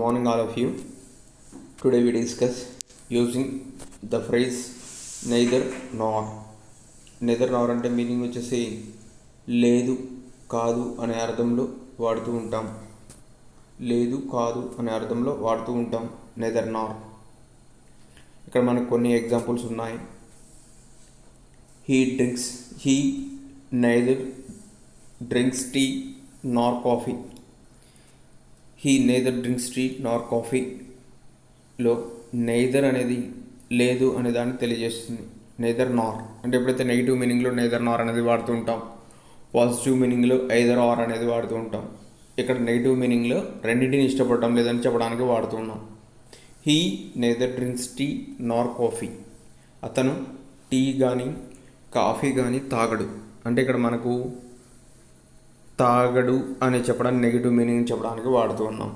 morning, all of you. Today we discuss using the phrase neither nor. neither nor అంటే meaning వచ్చేసి లేదు కాదు అనే అర్థంలో వాడుతూ ఉంటాం. లేదు కాదు అనే అర్థంలో వాడుతూ ఉంటాం. నెదర్ నార్ ఇక్కడ మనకు కొన్ని ఎగ్జాంపుల్స్ ఉన్నాయి. He drinks he neither drinks tea nor coffee he neither drinks tea nor కాఫీలో నేదర్ అనేది లేదు అనే దాన్ని తెలియజేస్తుంది. నేదర్ నార్ అంటే ఎప్పుడైతే నెగిటివ్ మీనింగ్లో నేదర్ నార్ అనేది వాడుతూ ఉంటాం పాజిటివ్ మీనింగ్లో ఐదర్ ఆర్ అనేది వాడుతూ ఉంటాం. ఇక్కడ నెగిటివ్ మీనింగ్లో రెండింటిని ఇష్టపడటం లేదని చెప్పడానికి వాడుతూ ఉన్నాం. He neither drinks tea nor coffee. అతను టీ కానీ కాఫీ కానీ తాగడు. అంటే ఇక్కడ మనకు తాగడు అని చెప్పడానికి నెగిటివ్ మీనింగ్ చెప్పడానికి వాడుతూ ఉన్నాం.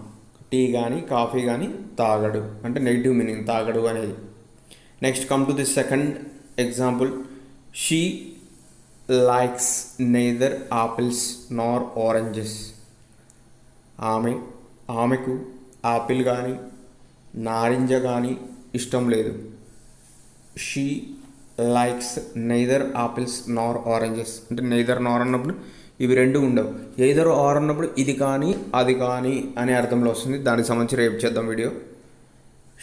టీ కానీ కాఫీ కానీ తాగడు. అంటే నెగిటివ్ మీనింగ్ తాగడు అనేది. Next come to the second example she likes neither apples nor oranges ఆమె ఆమెకు ఆపిల్ కానీ నారింజ కానీ ఇష్టం లేదు. She likes neither apples nor oranges అంటే నైదర్ నార్ అన్నప్పుడు ఇవి రెండు ఉండవు. ఏదో ఆర్ అన్నప్పుడు ఇది కానీ అది కానీ అనే అర్థంలో వస్తుంది. దానికి సంబంధించి రేపు చేద్దాం video.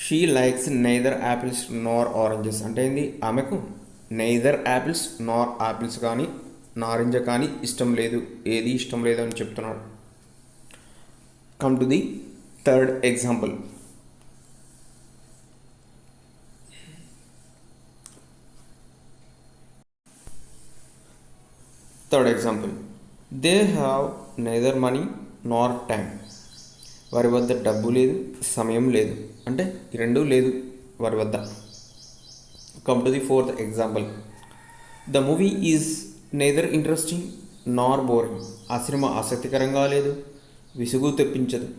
She likes neither apples nor oranges అంటే ఏంది? ఆమెకు నైదర్ యాపిల్స్ నార్ యాపిల్స్ కానీ నారింజ కానీ ఇష్టం లేదు. ఏది ఇష్టం లేదు అని చెప్తున్నాడు. Come to the third example third example they have neither money nor time వారి వద్ద డబ్బు లేదు సమయం లేదు. అంటే రెండూ లేదు వారి వద్ద. Come to the fourth example the movie is neither interesting nor boring ఆ సినిమా ఆసక్తికరంగా లేదు విసుగు తెప్పించదు.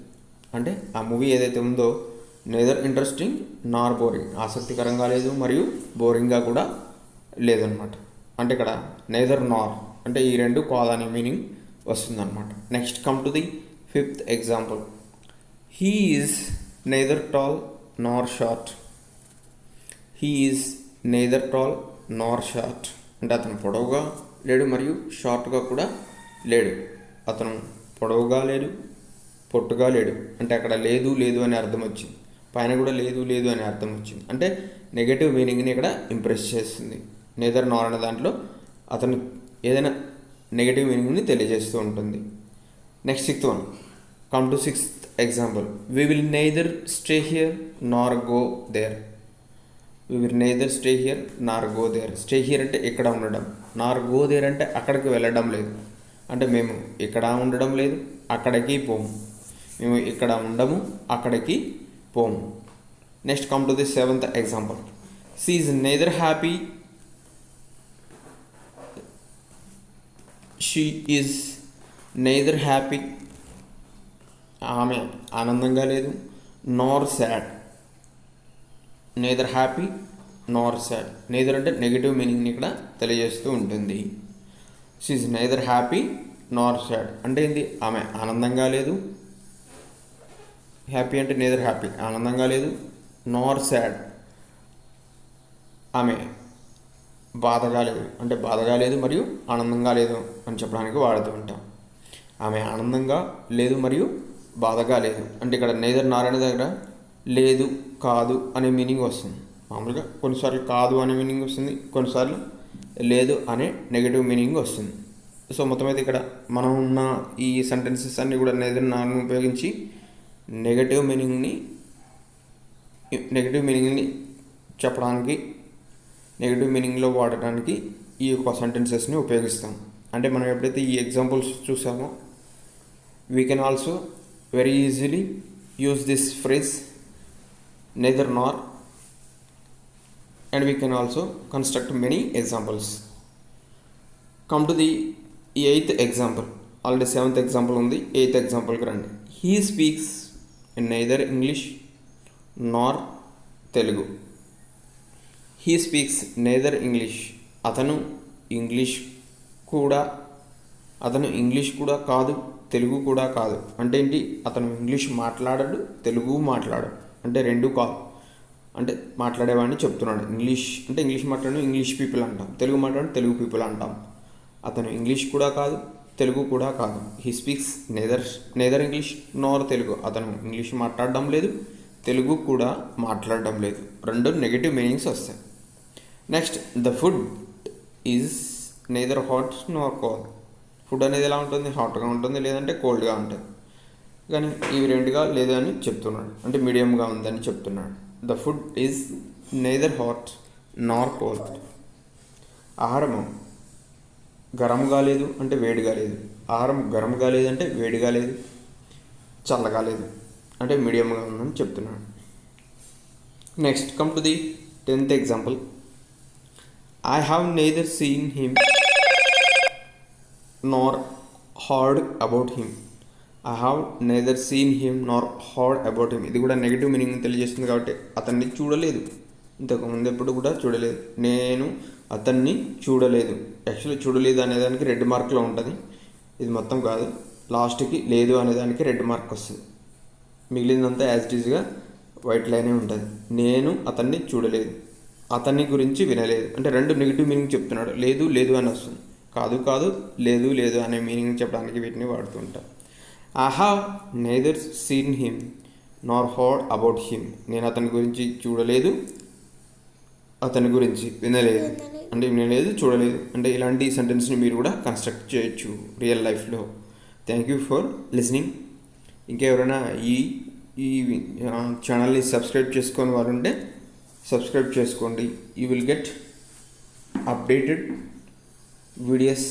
అంటే ఆ మూవీ ఏదైతే ఉందో నేదర్ ఇంట్రెస్టింగ్ నార్ బోరింగ్ ఆసక్తికరంగా లేదు మరియు బోరింగ్గా కూడా లేదనమాట అంటే ఇక్కడ నేదర్ నార్ అంటే ఈ రెండు కాదని మీనింగ్ వస్తుందన్నమాట. Next come to the fifth example he is neither tall nor short he is neither tall nor short అంటే అతను పొడవుగా లేడు మరియు షార్ట్గా కూడా లేడు. అతను పొడవుగా లేడు పొట్టుగా లేడు. అంటే అక్కడ లేదు లేదు అనే అర్థం వచ్చింది. పైన కూడా లేదు లేదు అనే అర్థం వచ్చింది. అంటే నెగటివ్ మీనింగ్ని ఇక్కడ ఇంప్రెస్ చేస్తుంది. నేదర్ నార్ అనే దాంట్లో అతను ఏదైనా నెగటివ్ మీనింగ్ని తెలియజేస్తూ ఉంటుంది. Next sixth one come to sixth example we will neither stay here nor go there we will neither stay here nor go there stay here అంటే ఇక్కడ ఉండడం. నార్ గో దేర్ అంటే అక్కడికి వెళ్ళడం లేదు. అంటే మేము ఇక్కడ ఉండడం లేదు అక్కడికి పోము. మేము ఇక్కడ ఉండము అక్కడికి పోము. Next come to the seventh example she is neither happy she is neither happy ఆమె ఆనందంగా లేదు nor sad neither happy nor sad neither అంటే నెగిటివ్ మీనింగ్ని ఇక్కడ తెలియజేస్తూ ఉంటుంది. She is neither happy nor sad అంటే ఏంటి ఆమె ఆనందంగా లేదు. హ్యాపీ అంటే నేదర్ హ్యాపీ ఆనందంగా లేదు నార్ సాడ్ ఆమె బాధగా లేదు. అంటే బాధగా లేదు మరియు ఆనందంగా లేదు అని చెప్పడానికి వాడుతూ ఉంటాం. ఆమె ఆనందంగా లేదు మరియు బాధగా లేదు. అంటే ఇక్కడ నేదర్ నారాయణ దగ్గర లేదు కాదు అనే మీనింగ్ వస్తుంది. మామూలుగా కొన్నిసార్లు కాదు అనే మీనింగ్ వస్తుంది కొన్నిసార్లు లేదు అనే నెగిటివ్ మీనింగ్ వస్తుంది. సో మొత్తం అయితే ఇక్కడ మనం ఉన్న ఈ సెంటెన్సెస్ అన్నీ కూడా నేదర్ నారాయణ ఉపయోగించి నెగటివ్ మీనింగ్ని నెగటివ్ మీనింగ్ని చెప్పడానికి నెగిటివ్ మీనింగ్లో వాడటానికి ఈ యొక్క సెంటెన్సెస్ని ఉపయోగిస్తాం. అంటే మనం ఎప్పుడైతే ఈ examples చూసామో we can also very easily use this phrase neither nor and we can also construct many examples come to the eighth example already seventh example ఉంది. ఎయిత్ ఎగ్జాంపుల్కి రండి. He speaks in neither English nor Telugu he speaks neither English అతను English కూడా అతను English కూడా కాదు తెలుగు కూడా కాదు. అంటే ఏంటి? అతను ఇంగ్లీష్ మాట్లాడడు తెలుగు మాట్లాడు అంటే రెండు కాదు. అంటే మాట్లాడేవాడిని చెప్తున్నాడు. ఇంగ్లీష్ అంటే ఇంగ్లీష్ మాట్లాడడం ఇంగ్లీష్ పీపుల్ అంటాం. తెలుగు మాట్లాడడం తెలుగు పీపుల్ అంటాం. అతను ఇంగ్లీష్ కూడా కాదు తెలుగు కూడా కాదు. He speaks neither neither English nor Telugu. అతను ఇంగ్లీష్ మాట్లాడడం లేదు తెలుగు కూడా మాట్లాడడం లేదు. రెండు నెగిటివ్ మీనింగ్స్ వస్తాయి. Next the food is neither hot nor cold food అనేది ఎలా ఉంటుంది? హాట్గా ఉంటుంది లేదంటే కోల్డ్గా ఉంటుంది. కానీ ఇవి రెండుగా లేదు అని చెప్తున్నాడు. అంటే మీడియంగా ఉందని చెప్తున్నాడు. The food is neither hot nor cold ఆహారము గరంగా లేదు అంటే వేడిగా లేదు. ఆహారం గరంగా లేదంటే వేడిగా లేదు. చల్లగా లేదు అంటే మీడియంగా ఉందని చెప్తున్నాడు. Next come to the tenth example I have neither seen him nor heard about him I have neither seen him nor heard about him ఇది కూడా నెగిటివ్ మీనింగ్ తెలియజేస్తుంది కాబట్టి అతన్ని చూడలేదు. ఇంతకుముందు ఎప్పుడు కూడా చూడలేదు. నేను అతన్ని చూడలేదు. యాక్చువల్లీ చూడలేదు అనేదానికి రెడ్ మార్క్లో ఉంటుంది. ఇది మొత్తం కాదు. లాస్ట్కి లేదు అనేదానికి రెడ్ మార్క్ వస్తుంది. మిగిలిందంతా యాజ్ ఇట్ ఈజ్గా వైట్ లైనే ఉంటుంది. నేను అతన్ని చూడలేదు. అతని గురించి వినలేదు. అంటే రెండు నెగిటివ్ మీనింగ్ చెప్తున్నాడు. లేదు లేదు అని వస్తుంది. కాదు కాదు లేదు లేదు అనే మీనింగ్ చెప్పడానికి వీటిని వాడుతుంటా I have neither seen him nor heard about him నేను అతని గురించి చూడలేదు అతని గురించి వినలేదు. అంటే వినలేదు చూడలేదు. అంటే ఇలాంటి సెంటెన్స్ని మీరు కూడా కన్స్ట్రక్ట్ చేయొచ్చు రియల్ లైఫ్లో థ్యాంక్ యూ ఫర్ లిసనింగ్ ఇంకెవరైనా ఈ ఈ ఛానల్ని సబ్స్క్రైబ్ చేసుకొని వారు ఉంటే సబ్స్క్రైబ్ చేసుకోండి. You will get updated videos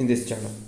in this channel